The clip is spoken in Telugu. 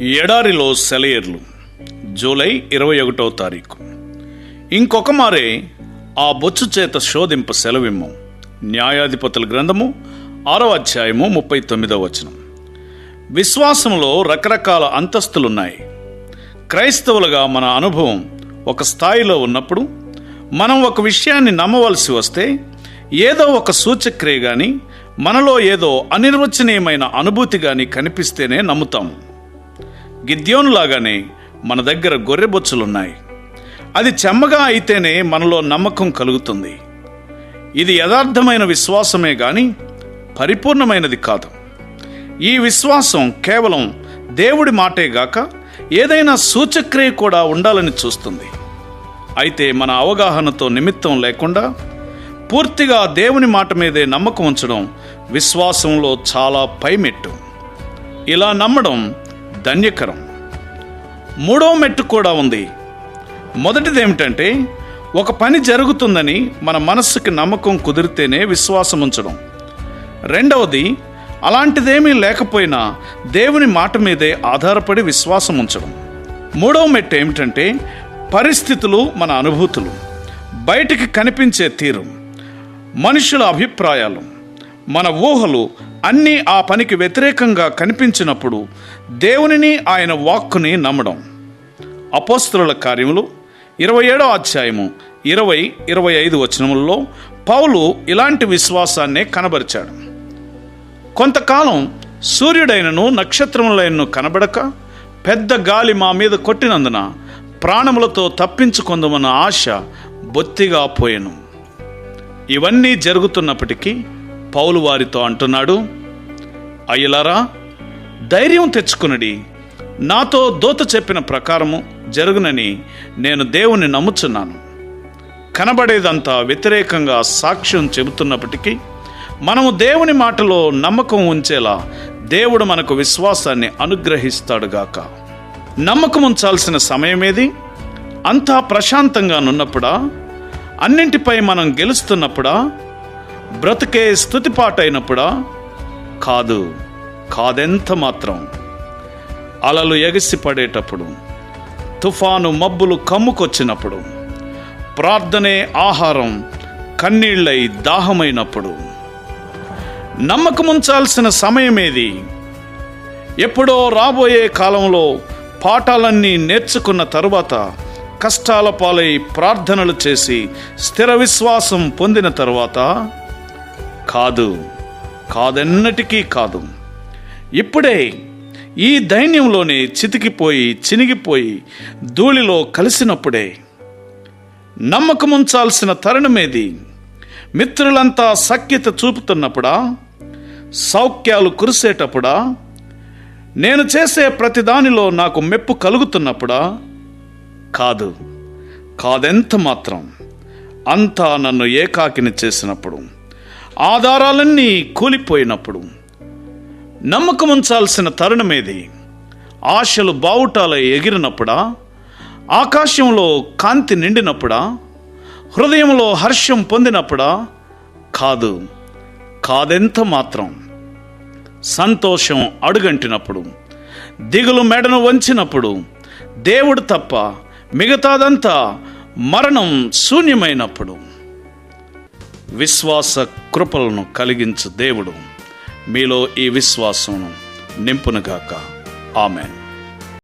ఎడారిలో సెలయేర్లు. జూలై ఇరవై ఒకటో తారీఖు. ఇంకొక మారే ఆ బొచ్చు చేత శోధింప సెలవిమ్మం. న్యాయాధిపతుల గ్రంథము ఆరో అధ్యాయము ముప్పై తొమ్మిదో వచనం. విశ్వాసంలో రకరకాల అంతస్తులున్నాయి. క్రైస్తవులుగా మన అనుభవం ఒక స్థాయిలో ఉన్నప్పుడు మనం ఒక విషయాన్ని నమ్మవలసి వస్తే ఏదో ఒక సూచక్రియ కానీ మనలో ఏదో అనిర్వచనీయమైన అనుభూతి కానీ కనిపిస్తేనే నమ్ముతాము. గిద్యోనులాగానే మన దగ్గర గొర్రెబొచ్చులున్నాయి అది చెమ్మగా అయితేనే మనలో నమ్మకం కలుగుతుంది. ఇది యథార్థమైన విశ్వాసమే గాని పరిపూర్ణమైనది కాదు. ఈ విశ్వాసం కేవలం దేవుడి మాటే గాక ఏదైనా సూచక్రియ కూడా ఉండాలని చూస్తుంది. అయితే మన అవగాహనతో నిమిత్తం లేకుండా పూర్తిగా దేవుని మాట మీదే నమ్మకం ఉంచడం విశ్వాసంలో చాలా పైమెట్టు. ఇలా నమ్మడం ధన్యకరం. మూడవ మెట్టు కూడా ఉంది. మొదటిది ఏమిటంటే ఒక పని జరుగుతుందని మన మనస్సుకి నమ్మకం కుదిరితేనే విశ్వాసం ఉంచడం. రెండవది అలాంటిదేమీ లేకపోయినా దేవుని మాట మీదే ఆధారపడి విశ్వాసం ఉంచడం. మూడవ మెట్టు ఏమిటంటే పరిస్థితులు మన అనుభూతులు. బయటికి కనిపించే తీరు. మనుషుల అభిప్రాయాలు. మన ఊహలు అన్నీ ఆ పనికి వ్యతిరేకంగా కనిపించినప్పుడు దేవునిని ఆయన వాక్కుని నమ్మడం. అపోస్తుల కార్యములు ఇరవై ఏడో అధ్యాయము ఇరవై ఇరవై ఐదు వచనములలో పౌలు ఇలాంటి విశ్వాసాన్నే కనబరిచాడు. కొంతకాలం సూర్యుడైనను నక్షత్రములైనను కనబడక పెద్ద గాలి మా మీద కొట్టినందున ప్రాణములతో తప్పించుకుందమన్న ఆశ బొత్తిగా పోయాను. ఇవన్నీ జరుగుతున్నప్పటికీ పౌలు వారితో అంటున్నాడు అయ్యలారా ధైర్యం తెచ్చుకునడి. నాతో దోత చెప్పిన ప్రకారము జరుగునని నేను దేవుని నమ్ముచున్నాను. కనబడేదంతా వ్యతిరేకంగా సాక్ష్యం చెబుతున్నప్పటికీ మనము దేవుని మాటలో నమ్మకం ఉంచేలా దేవుడు మనకు విశ్వాసాన్ని అనుగ్రహిస్తాడుగాక నమ్మకం ఉంచాల్సిన సమయమేది? అంతా ప్రశాంతంగా నున్నప్పుడా? అన్నింటిపై మనం గెలుస్తున్నప్పుడా? బ్రతికే స్థుతిపాటైనప్పుడా? కాదు. కాదెంత మాత్రం? అలలు ఎగసిపడేటప్పుడు తుఫాను మబ్బులు కమ్ముకొచ్చినప్పుడు ప్రార్థనే ఆహారం కన్నీళ్ళై దాహమైనప్పుడు. నమ్మకముంచాల్సిన సమయమేది? ఎప్పుడో రాబోయే కాలంలో పాఠాలన్నీ నేర్చుకున్న తరువాత కష్టాల పాలై ప్రార్థనలు చేసి స్థిర విశ్వాసం పొందిన తరువాత? కాదు. కాదెన్నటికీ కాదు. ఇప్పుడే ఈ దైన్యంలోనే చితికిపోయి చినిగిపోయి ధూళిలో కలిసినప్పుడే నమ్మకముంచాల్సిన తరుణమేది. మిత్రులంతా సఖ్యత చూపుతున్నప్పుడా సౌఖ్యాలు కురిసేటప్పుడా నేను చేసే ప్రతి దానిలో నాకు మెప్పు కలుగుతున్నప్పుడా? కాదు కాదెంత మాత్రం అంతా నన్ను ఏకాకిని చేసినప్పుడు ఆధారాలన్నీ కూలిపోయినప్పుడు. నమ్మకం ఉంచాల్సిన తరుణమేది? ఆశలు బావుటాల ఎగిరినప్పుడా? ఆకాశంలో కాంతి నిండినప్పుడా? హృదయంలో హర్షం పొందినప్పుడా? కాదు కాదెంత మాత్రం. సంతోషం అడుగంటినప్పుడు దిగులు మెడను వంచినప్పుడు దేవుడు తప్ప మిగతాదంతా మరణం శూన్యమైనప్పుడు. విశ్వాస కృపలను కలిగించు దేవుడు. మీలో ఈ విశ్వాసం నింపునుగాక. ఆమెను.